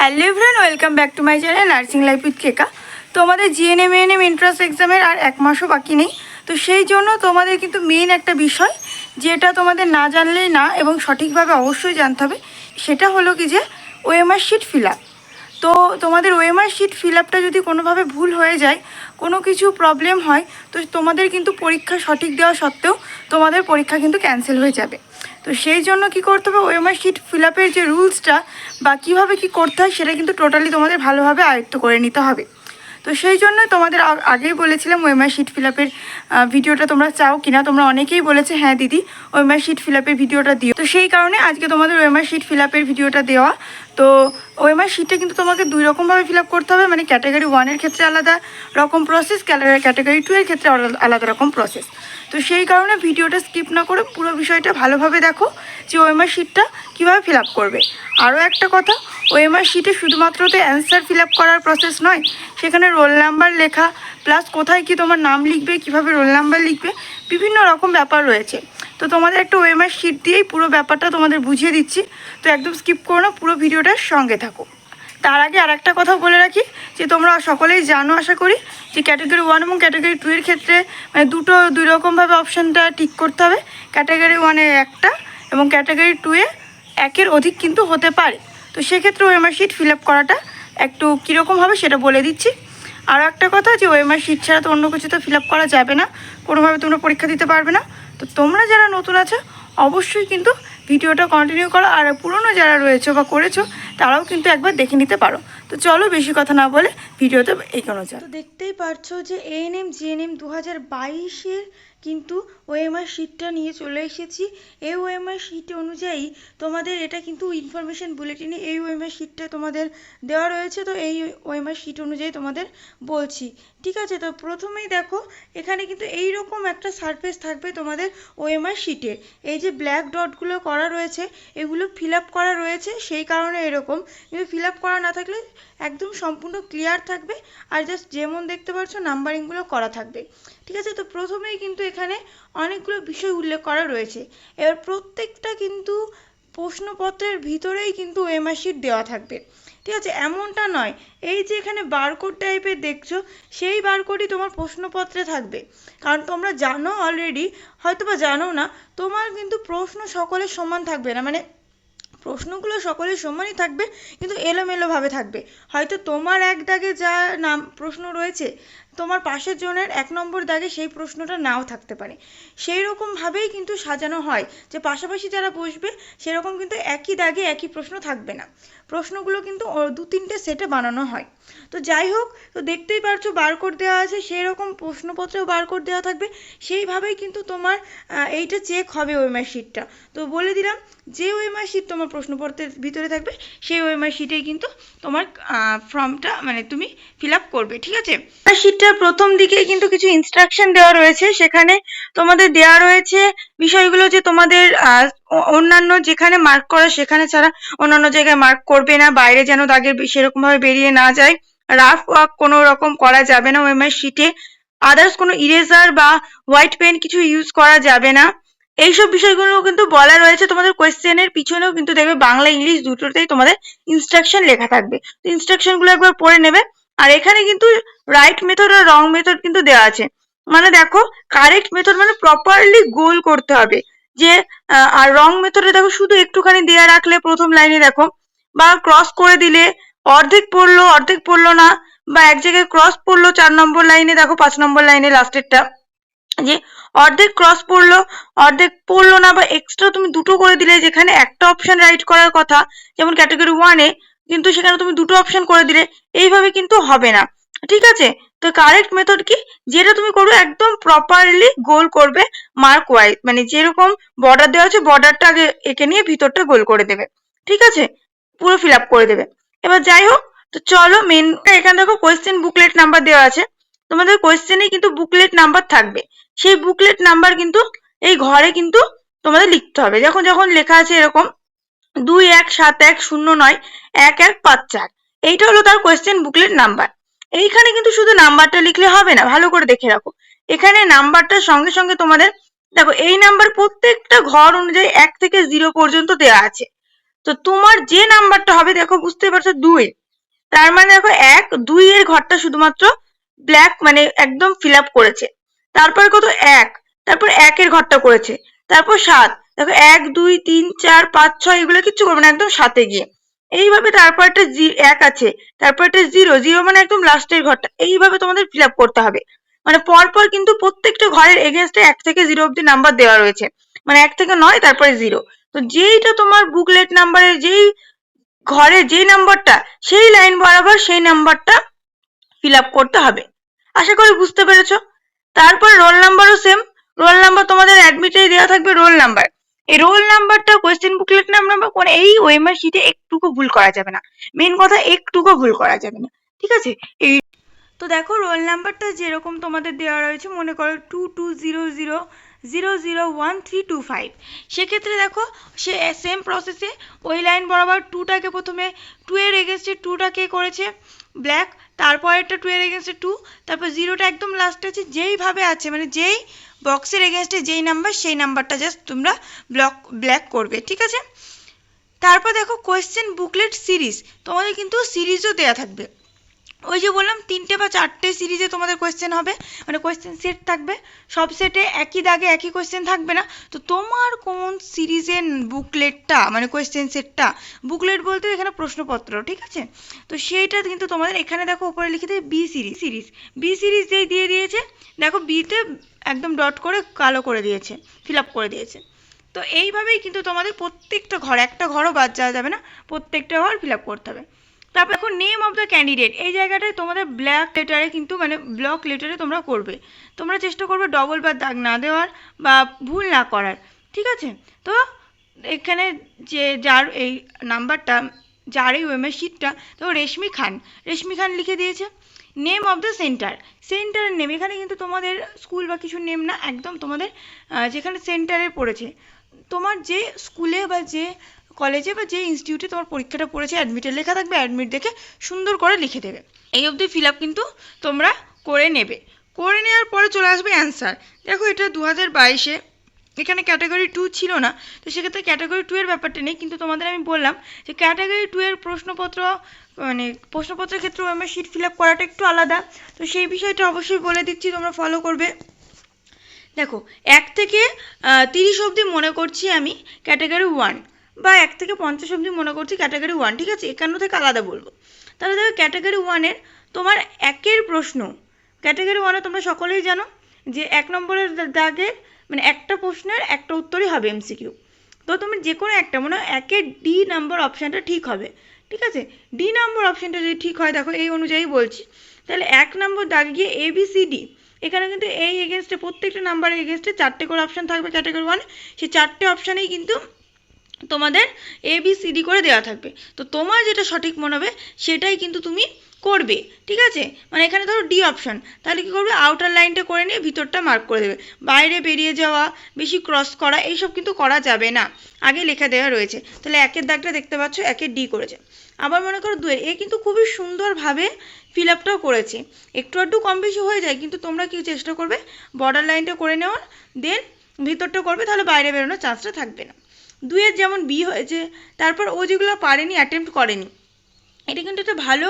Hello everyone welcome back to my channel nursing life with Keka তোমাদের GNM ANM entrance এক্সামের আর এক মাসও বাকি নেই। তো সেই জন্য তোমাদের কিন্তু মেন একটা বিষয়, যেটা তোমাদের না জানলেই না এবং সঠিকভাবে অবশ্যই জানতে হবে, সেটা হলো কি যে ওএমআর শিট ফিল আপ তো তোমাদের ওএমআর শিট ফিল আপটা যদি কোনোভাবে ভুল হয়ে যায়, কোনো কিছু প্রবলেম হয়, তো তোমাদের কিন্তু পরীক্ষা সঠিক দেওয়া সত্ত্বেও তোমাদের পরীক্ষা কিন্তু ক্যান্সেল হয়ে যাবে। তো সেই জন্য কি করতে হবে? ওএমআই শিট ফিল আপের যে রুলসটা বা কীভাবে কি করতে হয় সেটা কিন্তু টোটালি তোমাদের ভালোভাবে আয়ত্ত করে নিতে হবে। তো সেই জন্য তোমাদের আগেই বলেছিলাম ওএমআর শিট ফিল আপের ভিডিওটা তোমরা চাও কিনা? তোমরা অনেকেই বলেছে হ্যাঁ দিদি ওএমআর শিট ফিল আপের ভিডিওটা দিও। তো সেই কারণে আজকে তোমাদের ওএমআই শিট ফিল আপের ভিডিওটা দেওয়া তো ওএমআর শিটটা কিন্তু তোমাকে দুই রকমভাবে ফিল আপ করতে হবে। মানে ক্যাটাগরি ওয়ানের ক্ষেত্রে আলাদা রকম প্রসেস ক্যাটাগরি টু এর ক্ষেত্রে আলাদা- রকম প্রসেস তো সেই কারণে ভিডিওটা স্কিপ না করে পুরো বিষয়টা ভালোভাবে দেখো যে ওএমআর শিটটা কীভাবে ফিল আপ করবে। আরও একটা কথা ওএমআর শিটে শুধুমাত্র তো অ্যান্সার ফিল আপ করার প্রসেস নয়, সেখানে রোল নাম্বার লেখা প্লাস কোথায় কি তোমার নাম লিখবে, কীভাবে রোল নাম্বার লিখবে, বিভিন্ন রকম ব্যাপার রয়েছে। তো তোমাদের একটা ওএমআর শিট দিয়েই পুরো ব্যাপারটা তোমাদের বুঝিয়ে দিচ্ছি। তো একদম স্কিপ করো না, পুরো ভিডিওটার সঙ্গে থাকো। তার আগে আর একটা কথা বলে রাখি, যে তোমরা সকলেই জানো, আশা করি, যে ক্যাটাগরি ওয়ান এবং ক্যাটাগরি টু এর ক্ষেত্রে মানে দুটো দুই রকমভাবে অপশানটা ঠিক করতে হবে। ক্যাটাগরি ওয়ানে একটা এবং ক্যাটাগরি টু এ একের অধিক কিন্তু হতে পারে। তো সেক্ষেত্রে ওএমআর শিট ফিল আপ করাটা একটু কীরকম হবে সেটা বলে দিচ্ছি। আরও একটা কথা, যে ওএমআর শিট ছাড়া তো অন্য কিছু তো ফিল আপ করা যাবে না। কোনোভাবে তোমরা পরীক্ষা দিতে পারবে না। তো তোমরা যারা নতুন আছো, অবশ্যই কিন্তু ভিডিওটা কন্টিনিউ করো, আর পুরনো যারা রয়েছে বা করেছ, তারাও কিন্তু একবার দেখে নিতে পারো। তো চলো বেশি কথা না বলে ভিডিওতে এগোনো যাক। তো দেখতেই পারছ যে এএনএম জিএনএম দু হাজার বাইশের কিন্তু ওএমআর শিটটা নিয়ে চলে এসেছি। এই ওএমআর শিট অনুযায়ী তোমাদের এটা কিন্তু ইনফরমেশন বুলেটিনে এই ওএমআর শিটটা তোমাদের দেওয়া রয়েছে। তো এই ওএমআর শিট অনুযায়ী তোমাদের বলছি। ঠিক আছে? তো প্রথমেই দেখো, এখানে কিন্তু এই রকম একটা সারফেস থাকবে তোমাদের ওএমআর শিটে এই যে ব্ল্যাক ডটগুলো করা রয়েছে, এগুলো ফিল আপ করা রয়েছে। সেই কারণে এরকম। কিন্তু ফিল আপ করা না থাকলে একদম সম্পূর্ণ ক্লিয়ার থাকবে। আর জাস্ট যেমন দেখতে পাচ্ছ নাম্বারিংগুলো করা থাকবে। ঠিক আছে? তো প্রথমেই কিন্তু এখানে অনেকগুলো বিষয় উল্লেখ করা রয়েছে। এবার প্রত্যেকটা কিন্তু প্রশ্নপত্রের ভিতরেই কিন্তু ওএমআর শিট দেওয়া থাকবে। ঠিক আছে, এমনটা নয়। এই যে এখানে বারকোড টাইপের দেখছ, সেই বারকোডই তোমার প্রশ্নপত্রে থাকবে। কারণ তোমরা জানো অলরেডি হয়তো বা জানো না, তোমার কিন্তু প্রশ্ন সকলের সমান থাকবে না। মানে প্রশ্নগুলো সকলের সমানই থাকবে, কিন্তু এলোমেলোভাবে থাকবে। হয়তো তোমার এক দাগে যা নাম, প্রশ্ন রয়েছে তোমার পাশের জনের এক নম্বর দাগে সেই প্রশ্নটা নাও থাকতে পারে। সেই রকমভাবেই কিন্তু সাজানো হয় যে পাশাপাশি যারা বসবে, সেরকম কিন্তু একই দাগে একই প্রশ্ন থাকবে না। প্রশ্নগুলো কিন্তু দু তিনটে সেটে বানানো হয়। তো যাই হোক, তো দেখতেই পারছ বারকোড দেওয়া আছে সেই রকম প্রশ্নপত্রেও বারকোড দেওয়া থাকবে। সেইভাবেই কিন্তু তোমার এইটা চেক হবে ওএমআর শিটটা তো বলে দিলাম, যে ওএমআর শিট তোমার প্রশ্নপত্রের ভিতরে থাকবে, সেই ওএমআর শিটেই কিন্তু তোমার ফর্মটা মানে তুমি ফিল আপ করবে, ঠিক আছে? শিটটার প্রথম দিকেই কিন্তু কিছু ইনস্ট্রাকশন দেওয়া রয়েছে। সেখানে তোমাদের দেওয়া রয়েছে বিষয়গুলো যে তোমাদের অন্যান্য যেখানে মার্ক করা সেখানে ছাড়া অন্যান্য জায়গায় মার্ক করবে না। বাইরে যেন দাগের সেরকম ভাবে বেরিয়ে না যায়। রাফ ওয়ার্ক কোনো রকম করা যাবে না ওএমআর শিটে আদার্স কোনো ইরেজার বা হোয়াইট পেন কিছু ইউজ করা যাবে না। এইসব বিষয়গুলো কিন্তু বলা রয়েছে। তোমাদের কোয়েশ্চেনের পিছনেও কিন্তু দেখবে বাংলা, ইংলিশ দুটোতেই তোমাদের ইনস্ট্রাকশন লেখা থাকবে। তো ইনস্ট্রাকশনগুলো একবার পড়ে নেবে। আর এখানে কিন্তু রাইট মেথড আর রং মেথড কিন্তু দেওয়া আছে। মানে দেখো কারেক্ট মেথড মানে প্রপারলি গোল করতে হবে। যে আর রং মেথডে দেখো শুধু একটুখানি দেয়া রাখলে প্রথম লাইনে দেখো, বা ক্রস করে দিলে অর্ধেক পড়ল অর্ধেক পড়ল না, বা এক জায়গায় ক্রস পড়ল চার নম্বর লাইনে দেখো, পাঁচ নম্বর লাইনে লাস্টেরটা যে, অর্ধেক ক্রস পড়ল, অর্ধেক পড়ল না, বা এক্সট্রা তুমি দুটো করে দিলে, যেখানে একটা অপশন রাইট করার কথা, যেমন ক্যাটাগরি ওয়ানে কিন্তু সেখানে তুমি দুটো অপশন করে দিলে, এইভাবে কিন্তু হবে না। ঠিক আছে? তো কারেক্ট মেথড কি? যেটা তুমি করবে একদম প্রপারলি গোল করবে মার্ক ওয়াইজ মানে যেরকম বর্ডার দেওয়া আছে বর্ডারটা আগে এঁকে নিয়ে ভিতরটা গোল করে দেবে। ঠিক আছে? পুরো ফিল আপ করে দেবে। এবার যাই হোক, তো চলো মেন এখানে দেখো কোয়েশ্চেন বুকলেট নাম্বার দেওয়া আছে। তোমাদের কোয়েশ্চেনে কিন্তু বুকলেট নাম্বার থাকবে। সেই বুকলেট নাম্বার কিন্তু এই ঘরে কিন্তু তোমাদের লিখতে হবে। যখন যখন লেখা আছে এরকম দুই এক সাত এক শূন্য নয়, এক এক পাঁচ চার। এইটা হলো তার কোয়েশ্চেন বুকলেট নাম্বার এইখানে কিন্তু শুধু নাম্বারটা লিখলে হবে না, ভালো করে দেখে রাখো। এখানে নাম্বারটার সঙ্গে সঙ্গে তোমাদের, দেখো, এই নাম্বার প্রত্যেকটা ঘর অনুযায়ী এক থেকে জিরো পর্যন্ত দেওয়া আছে। তো তোমার যে নাম্বারটা হবে, দেখো বুঝতে পারছ, দুই। তার মানে দেখো, এক, দুই এর ঘরটা শুধুমাত্র ব্ল্যাক মানে একদম ফিল আপ করেছে। তারপর কত? এক। তারপর একের ঘরটা করেছে। তারপর সাত। দেখো, এক, দুই, তিন, চার, পাঁচ, ছয়, এগুলো কিচ্ছু করবে না, একদম সাথে গিয়ে। এইভাবে তারপর একটা জি- এক আছে। তারপর একটা জিরো জিরো মানে একদম লাস্টের ঘরটা। এইভাবে তোমাদের ফিল আপ করতে হবে। মানে পরপর কিন্তু প্রত্যেকটা ঘরের এগেনস্টে এক থেকে জিরো অব্দি নাম্বার দেওয়া রয়েছে। মানে এক থেকে নয়, তারপরে জিরো তো যেইটা তোমার বুকলেট নাম্বারের যেই ঘরে যেই নাম্বারটা সেই লাইন বরাবর সেই নাম্বারটা ফিল আপ করতে হবে। আশা করি বুঝতে পেরেছ? তারপর রোল নাম্বারও সেম রোল নাম্বার তোমাদের অ্যাডমিটে দেওয়া থাকবে রোল নাম্বার এই রোল নাম্বারটা কোয়েশ্চেন বুকলেট নাম্বার কোন এই ওয়েমার শিটে একটুকু ভুল করা যাবে না। মেন কথা, একটুকু ভুল করা যাবে না। ঠিক আছে? এই তো দেখো রোল নাম্বারটা যেরকম তোমাদের দেওয়া রয়েছে, মনে করো two two zero zero zero zero one three two five সেক্ষেত্রে দেখো, সে সেম প্রসেসে ওই লাইন বরাবর টুটাকে প্রথমে টু এর এগেনস্টে টুটাকে করেছে? ব্ল্যাক তারপরেরটা টু এর এগেনস্টে টু তারপর জিরোটা একদম লাস্টে আছে, যেইভাবে আছে মানে যেই বক্সের এগেনস্টে যেই নাম্বার সেই নাম্বারটা জাস্ট তোমরা ব্লক ব্ল্যাক করবে, ঠিক আছে? তারপর দেখো কোয়েশ্চেন বুকলেট সিরিজ তোমাদের কিন্তু সিরিজও দেওয়া থাকবে। ওই যে বললাম, তিনটে বা চারটে সিরিজে তোমাদের কোয়েশ্চেন হবে। মানে কোয়েশ্চেন সেট থাকবে। সব সেটে একই দাগে একই কোয়েশ্চেন থাকবে না। তো তোমার কোন সিরিজের বুকলেটটা মানে কোয়েশ্চেন সেটটা বুকলেট বলতে এখানে প্রশ্নপত্র, ঠিক আছে? তো সেইটা কিন্তু তোমাদের এখানে দেখো উপরে লিখে দেবে B series series B series যেই দিয়ে দিয়েছে, দেখো বিতে একদম ডট করে কালো করে দিয়েছে ফিল আপ করে দিয়েছে। তো এইভাবেই কিন্তু তোমাদের প্রত্যেকটা ঘর, একটা ঘরও বাদ যাওয়া যাবে না। প্রত্যেকটা ঘর ফিল আপ করতে হবে। তারপর এখন নেম অফ দ্য ক্যান্ডিডেট এই জায়গাটায় তোমাদের ব্ল্যাক লেটারে কিন্তু মানে ব্লক লেটারে তোমরা করবে। তোমরা চেষ্টা করবে ডবল বা দাগ না দেওয়ার বা ভুল না করার, ঠিক আছে? তো এখানে যে যার এই নাম্বারটা যার এই ওয়েমের শিটটা তো রেশমি খান রেশমি খান লিখে দিয়েছে নেম অফ দ্য সেন্টার সেন্টারের নেম এখানে কিন্তু তোমাদের স্কুল বা কিছু নেম না, একদম তোমাদের যেখানে সেন্টারে পড়েছে। তোমার যে স্কুলে বা যে কলেজে বা যে ইনস্টিটিউটে তোমার পরীক্ষাটা পড়েছে অ্যাডমিটে লেখা থাকবে অ্যাডমিট দেখে সুন্দর করে লিখে দেবে। এই অবধি ফিল আপ কিন্তু তোমরা করে নেবে। করে নেওয়ার পরে চলে আসবে অ্যান্সার দেখো এটা দু হাজার বাইশে, এখানে ক্যাটাগরি টু ছিল না, তো সেক্ষেত্রে ক্যাটাগরি টু এর ব্যাপারটা নেই, কিন্তু তোমাদের আমি বললাম যে ক্যাটাগরি টু এর প্রশ্নপত্র মানে প্রশ্নপত্রের ক্ষেত্রে আমার শিট ফিল আপ করাটা একটু আলাদা। তো সেই বিষয়টা অবশ্যই বলে দিচ্ছি, তোমরা ফলো করবে। দেখো, এক থেকে তিরিশ অবধি মনে করছি আমি ক্যাটাগরি ওয়ান বা এক থেকে পঞ্চাশ অবধি মনে করছি ক্যাটাগরি ওয়ান ঠিক আছে? একান্ন থেকে আলাদা বলব। তাহলে দেখো ক্যাটাগরি ওয়ানের তোমার একের প্রশ্ন। ক্যাটাগরি ওয়ানে তোমরা সকলেই জানো যে এক নম্বরের দাগের মানে একটা প্রশ্নের একটা উত্তরই হবে এমসিকিউ তো তুমি যে কোনো একটা, মনে হয় একের ডি নাম্বার অপশানটা ঠিক হবে। ঠিক আছে? ডি নাম্বার অপশানটা যদি ঠিক হয়, দেখো এই অনুযায়ী বলছি। তাহলে এক নম্বর দাগে গিয়ে এ বি সি ডি এখানে কিন্তু এই এগেনস্টে প্রত্যেকটা নাম্বারের এগেনস্টে চারটে করে অপশান থাকবে ক্যাটাগরি ওয়ান সেই চারটে অপশানেই কিন্তু তোমাদের এ বি সি ডি করে দেওয়া থাকবে। তো তোমার যেটা সঠিক মনে হবে, সেটাই কিন্তু তুমি করবে, ঠিক আছে? মানে এখানে ধরো ডি অপশন তাহলে কী করবে? আউটার লাইনটা করে নিয়ে ভিতরটা মার্ক করে দেবে। বাইরে বেরিয়ে যাওয়া, বেশি ক্রস করা, এইসব কিন্তু করা যাবে না। আগে লেখা দেওয়া রয়েছে। তাহলে একের দাগটা দেখতে পাচ্ছ একের ডি করেছে। আবার মনে করো দুয়ের, এ কিন্তু খুবই সুন্দরভাবে ফিল আপটাও করেছে। একটু একটু কম বেশি হয়ে যায়, কিন্তু তোমরা কি চেষ্টা করবে? বর্ডার লাইনটা করে নেওয়ার দেন ভিতরটা করবে, তাহলে বাইরে বেরোনোর চান্সটা থাকবে না। দুয়ের যেমন বি হয়েছে তারপর ও যেগুলো পারেনি অ্যাটেম্প্ট করেনি। এটা কিন্তু একটা ভালো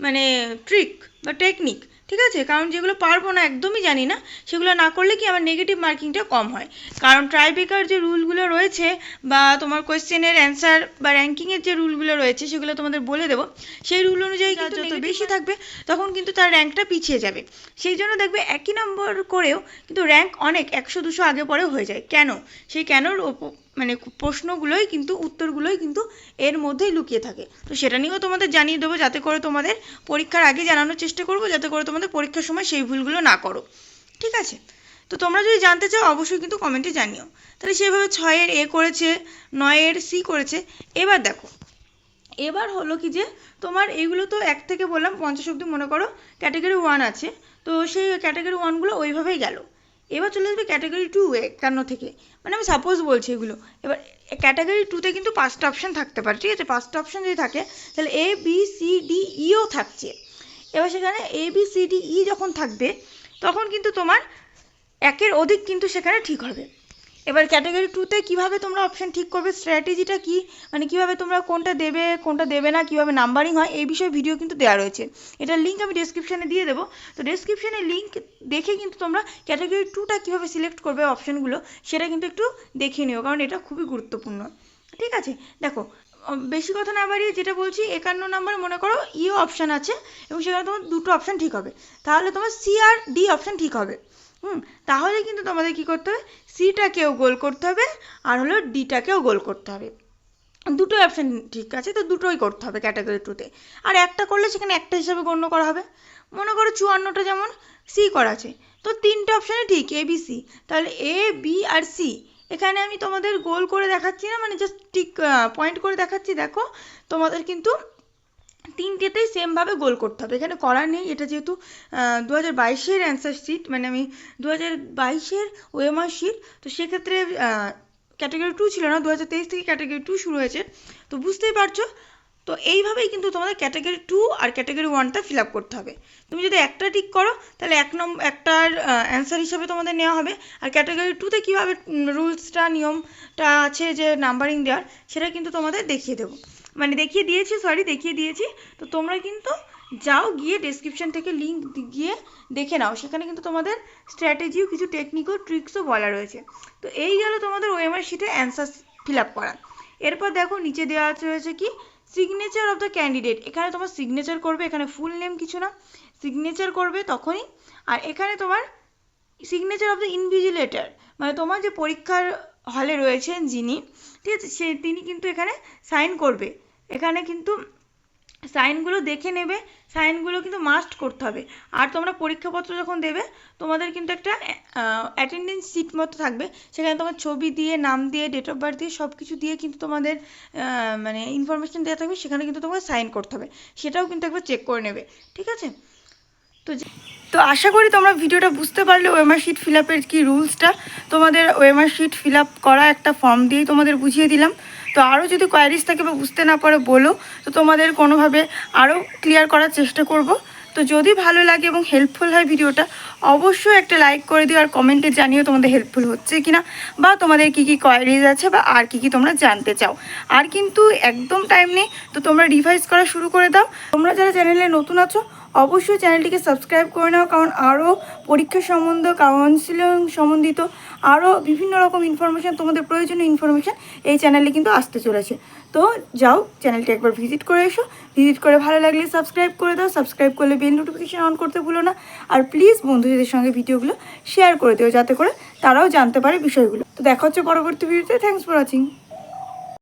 মানে ট্রিক বা টেকনিক ঠিক আছে? কারণ যেগুলো পারব না একদমই জানি না সেগুলো না করলে কি আমার নেগেটিভ মার্কিংটা কম হয়? কারণ ট্রাইবেকার যে রুলগুলো রয়েছে বা তোমার কোয়েশ্চেনের অ্যান্সার বা র্যাঙ্কিংয়ের যে রুলগুলো রয়েছে সেগুলো তোমাদের বলে দেবো। সেই রুল অনুযায়ী কিন্তু যত বেশি থাকবে তখন কিন্তু তার র্যাঙ্কটা পিছিয়ে যাবে। সেই জন্য দেখবে একই নম্বর করেও কিন্তু র্যাঙ্ক অনেক একশো দুশো আগে পরে হয়ে যায়। কেন? সেই কেনর মানে প্রশ্নগুলোই কিন্তু, উত্তরগুলোই কিন্তু এর মধ্যেই লুকিয়ে থাকে। তো সেটা নিয়েও তোমাদের জানিয়ে দেবো, যাতে করে তোমাদের পরীক্ষার আগে জানানোর চেষ্টা করব, যাতে করে তোমাদের পরীক্ষার সময় সেই ভুলগুলো না করো। ঠিক আছে? তো তোমরা যদি জানতে চাও, অবশ্যই কিন্তু কমেন্টে জানিও। তাহলে সেইভাবে ছয়ের এ করেছে, নয়ের সি করেছে। এবার দেখো। এবার হলো কি যে, তোমার এইগুলো তো এক থেকে বললাম, পঞ্চাশ অব্দি মনে করো, ক্যাটাগরি ওয়ান আছে। তো সেই ক্যাটাগরি ওয়ানগুলো ওইভাবেই গেল। এবার চলে আসবে ক্যাটাগরি টু একান্ন থেকে? মানে আমি সাপোজ বলছি এগুলো। এবার ক্যাটাগরি টুতে কিন্তু পাঁচটা অপশান থাকতে পারে, ঠিক আছে? পাঁচটা অপশান যদি থাকে, তাহলে এ বি সি ডি ইও থাকছে। এবার সেখানে A B C D E যখন থাকবে, তখন কিন্তু তোমার একের অধিক কিন্তু সেখানে ঠিক হবে। এবার ক্যাটাগরি টুতে কীভাবে তোমরা অপশন ঠিক করবে? স্ট্র্যাটেজিটা কি? মানে কীভাবে তোমরা কোনটা দেবে কোনটা দেবে না, কীভাবে নাম্বারিং হয়, এই বিষয়ে ভিডিও কিন্তু দেওয়া রয়েছে। এটার লিঙ্ক আমি ডেসক্রিপশানে দিয়ে দেবো। তো ডেসক্রিপশানে লিঙ্ক দেখে কিন্তু তোমরা ক্যাটাগরি টুটা কীভাবে সিলেক্ট করবে অপশানগুলো সেটা কিন্তু একটু দেখে নিও, কারণ এটা খুবই গুরুত্বপূর্ণ। ঠিক আছে? দেখো বেশি কথা না বাড়িয়ে যেটা বলছি, একান্ন নাম্বারে মনে করো ইও অপশান আছে, এবং সেখানে তোমার দুটো অপশান ঠিক হবে। তাহলে তোমার সি আর ডি অপশান ঠিক হবে। হুম, তাহলে কিন্তু তোমাদের কী করতে হবে? সিটাকেও গোল করতে হবে আর হলো ডিটাকেও গোল করতে হবে। দুটোই অপশান ঠিক আছে, তো দুটোই করতে হবে ক্যাটাগরি টুতে আর একটা করলে সেখানে একটা হিসাবে গণ্য করা হবে। মনে করো চুয়ান্নটা যেমন সি করা আছে, তো তিনটে অপশানে ঠিক এ বি সি তাহলে এ বি আর সি এখানে আমি তোমাদের গোল করে দেখাচ্ছি না মানে জাস্ট টিক পয়েন্ট করে দেখাচ্ছি। দেখো, তোমাদের কিন্তু তিনটেতেই সেমভাবে গোল করতে হবে। এখানে করার নেই, এটা যেহেতু দু হাজার বাইশের অ্যান্সার শিট মানে আমি দু হাজার বাইশের ওএমআর শিট তো সেক্ষেত্রে ক্যাটাগরি টু ছিল না দু হাজার তেইশ থেকে ক্যাটাগরি টু শুরু হয়েছে। তো বুঝতেই পারছ? তো এইভাবেই কিন্তু তোমাদের ক্যাটাগরি টু আর ক্যাটাগরি ওয়ানটা ফিল আপ করতে হবে। তুমি যদি একটা ঠিক করো, তাহলে এক নম্বর একটার অ্যান্সার হিসাবে তোমাদের নেওয়া হবে। আর ক্যাটাগরি টুতে কীভাবে রুলসটা নিয়মটা আছে যে নাম্বারিং দেওয়ার, সেটা কিন্তু তোমাদের দেখিয়ে দেবো। মানে দেখিয়ে দিয়েছি সরি দেখিয়ে দিয়েছি। তো তোমরা কিন্তু যাও গিয়ে ডেসক্রিপশন থেকে লিঙ্ক গিয়ে দেখে নাও। সেখানে কিন্তু তোমাদের স্ট্র্যাটেজিও কিছু টেকনিকও ট্রিক্সও বলা রয়েছে। তো এই গেল তোমাদের ওএমআর শিটে অ্যান্সার ফিল আপ করা। এরপর দেখো নিচে দেওয়া আছে রয়েছে কি সিগনেচার অফ দ্য ক্যান্ডিডেট এখানে তোমার সিগনেচার করবে, এখানে ফুল নেম কিছু না। সিগনেচার করবে তখনই। আর এখানে তোমার সিগনেচার অফ দ্য ইনভিজিলেটর মানে তোমার যে পরীক্ষার হলে রয়েছেন যিনি, ঠিক আছে, সে, তিনি কিন্তু এখানে সাইন করবে। এখানে কিন্তু সাইনগুলো দেখে নেবে, সাইনগুলো কিন্তু মাস্ট করতে হবে। আর তোমরা পরীক্ষাপত্র যখন দেবে, তোমাদের কিন্তু একটা অ্যাটেন্ডেন্স সিট মতো থাকবে। সেখানে তোমার ছবি দিয়ে, নাম দিয়ে ডেট অফ বার্থ দিয়ে সব কিছু দিয়ে কিন্তু তোমাদের মানে ইনফরমেশন দেওয়া থাকবে। সেখানে কিন্তু তোমাকে সাইন করতে হবে। সেটাও কিন্তু একবার চেক করে নেবে। ঠিক আছে? তো তো আশা করি তোমরা ভিডিওটা বুঝতে পারলে ওএমআর শিট ফিল আপের কী রুলসটা তোমাদের ওএমআর শিট ফিল আপ করা একটা ফর্ম দিয়েই তোমাদের বুঝিয়ে দিলাম। তো আরও যদি কোয়ারিজ থাকে বা বুঝতে না পারো বলো, তো তোমাদের কোনোভাবে আরও ক্লিয়ার করার চেষ্টা করব। তো যদি ভালো লাগে এবং হেল্পফুল হয় ভিডিওটা, অবশ্যই একটা লাইক করে দিও আর কমেন্টে জানিও তোমাদের হেল্পফুল হচ্ছে কিনা বা তোমাদের কি কি কোয়ারিজ আছে বা আর কি কি তোমরা জানতে চাও। আর কিন্তু একদম টাইম নেই, তো তোমরা রিভাইজ করা শুরু করে দাও। তোমরা যারা চ্যানেলে নতুন আছো অবশ্যই চ্যানেলটিকে সাবস্ক্রাইব করে নাও, কারণ আরও পরীক্ষা সম্বন্ধ কাউন্সিলিং সম্বন্ধিত আরও বিভিন্ন রকম ইনফরমেশান তোমাদের প্রয়োজনীয় ইনফরমেশান এই চ্যানেলে কিন্তু আসতে চলেছে। তো যাও চ্যানেলটি একবার ভিজিট করে এসো। ভিজিট করে ভালো লাগলে সাবস্ক্রাইব করে দাও সাবস্ক্রাইব করলে বেল নোটিফিকেশান অন করতে ভুলো না। আর প্লিজ বন্ধুদের সঙ্গে ভিডিওগুলো শেয়ার করে দিও, যাতে করে তারাও জানতে পারে বিষয়গুলো। তো দেখা হচ্ছে পরবর্তী ভিডিওতে থ্যাংকস ফর ওয়াচিং